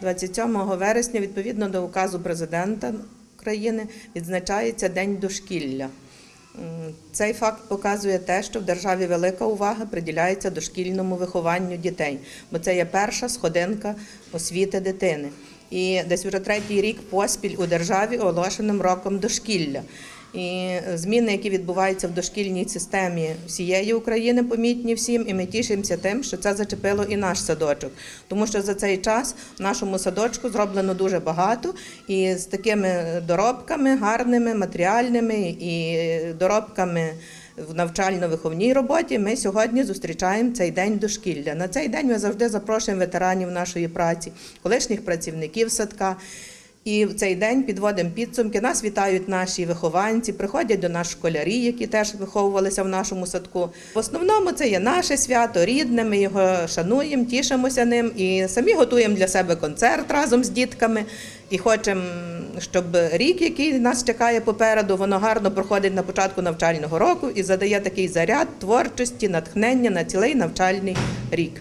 27 вересня, відповідно до указу президента України, відзначається День дошкілля. Цей факт показує те, що в державі велика увага приділяється дошкільному вихованню дітей, бо це є перша сходинка освіти дитини. І десь вже третій рік поспіль у державі оголошеним роком дошкілля. І зміни, які відбуваються в дошкільній системі всієї України, помітні всім, і ми тішимося тим, що це зачепило і наш садочок. Тому що за цей час в нашому садочку зроблено дуже багато, і з такими доробками гарними, матеріальними і доробками в навчально-виховній роботі ми сьогодні зустрічаємо цей день дошкілля. На цей день ми завжди запрошуємо ветеранів нашої праці, колишніх працівників садка. І в цей день підводимо підсумки. Нас вітають наші вихованці, приходять до нас школярі, які теж виховувалися в нашому садку. В основному це є наше свято, рідне. Ми його шануємо, тішимося ним і самі готуємо для себе концерт разом з дітками. І хочемо, щоб рік, який нас чекає попереду, воно гарно проходить на початку навчального року і задає такий заряд творчості, натхнення на цілий навчальний рік.